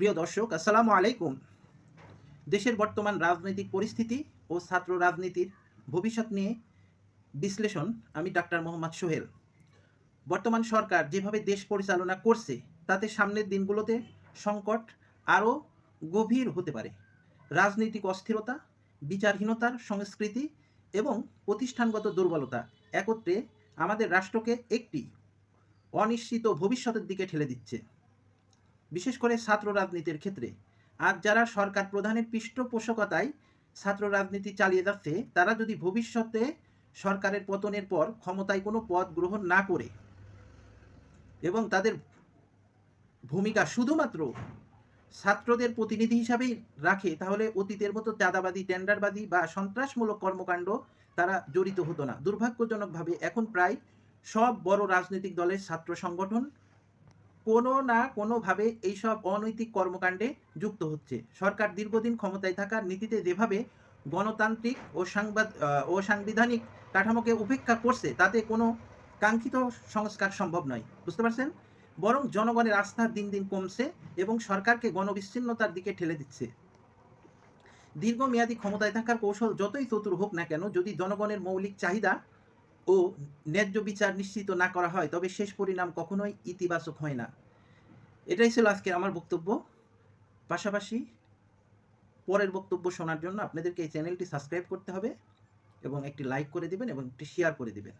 প্রিয় দর্শক, আসসালামু আলাইকুম। দেশের বর্তমান রাজনৈতিক পরিস্থিতি ও ছাত্র রাজনীতির ভবিষ্যৎ নিয়ে বিশ্লেষণ আমি ডাক্তার মোহাম্মদ সোহেল। বর্তমান সরকার যেভাবে দেশ পরিচালনা করছে, তাতে সামনের দিনগুলোতে সংকট আরও গভীর হতে পারে। রাজনৈতিক অস্থিরতা, বিচারহীনতার সংস্কৃতি এবং প্রতিষ্ঠানগত দুর্বলতা একত্রে আমাদের রাষ্ট্রকে একটি অনিশ্চিত ভবিষ্যতের দিকে ঠেলে দিচ্ছে। বিশেষ করে ছাত্র রাজনীতির ক্ষেত্রে। আজ যারা সরকার প্রধানের পৃষ্ঠপোষকতায় ছাত্র রাজনীতি চালিয়ে যাচ্ছে, তারা যদি ভবিষ্যতে সরকারের পতনের পর ক্ষমতায় কোনো পদ গ্রহণ না করে এবং তাদের ভূমিকা শুধুমাত্র ছাত্রদের প্রতিনিধি হিসাবেই রাখে, তাহলে অতীতের মতো চাঁদাবাদী টেন্ডারবাদী বা সন্ত্রাসমূলক কর্মকাণ্ড তারা জড়িত হতো না। দুর্ভাগ্যজনকভাবে এখন প্রায় সব বড় রাজনৈতিক দলের ছাত্র সংগঠন কোনো না কোনোভাবে এইসব অনৈতিক কর্মকাণ্ডে যুক্ত হচ্ছে। সরকার দীর্ঘদিন ক্ষমতায় থাকার নীতিতে যেভাবে গণতান্ত্রিক ও সাংবাদ ও সাংবিধানিক কাঠামোকে উপেক্ষা করছে, তাতে কোনো কাঙ্ক্ষিত সংস্কার সম্ভব নয়। বুঝতে পারছেন? বরং জনগণের আস্থা দিন দিন কমছে এবং সরকারকে গণবিচ্ছিন্নতার দিকে ঠেলে দিচ্ছে। দীর্ঘমেয়াদী ক্ষমতায় থাকার কৌশল যতই চতুর হোক না কেন, যদি জনগণের মৌলিক চাহিদা ও ন্যায্য বিচার নিশ্চিত না করা হয়, তবে শেষ পরিণাম কখনোই ইতিবাচক হয় না। এটাই ছিল আজকে আমার বক্তব্য। পাশাপাশি পরের বক্তব্য শোনার জন্য আপনাদেরকে এই চ্যানেলটি সাবস্ক্রাইব করতে হবে এবং একটি লাইক করে দিবেন এবং একটি শেয়ার করে দিবেন।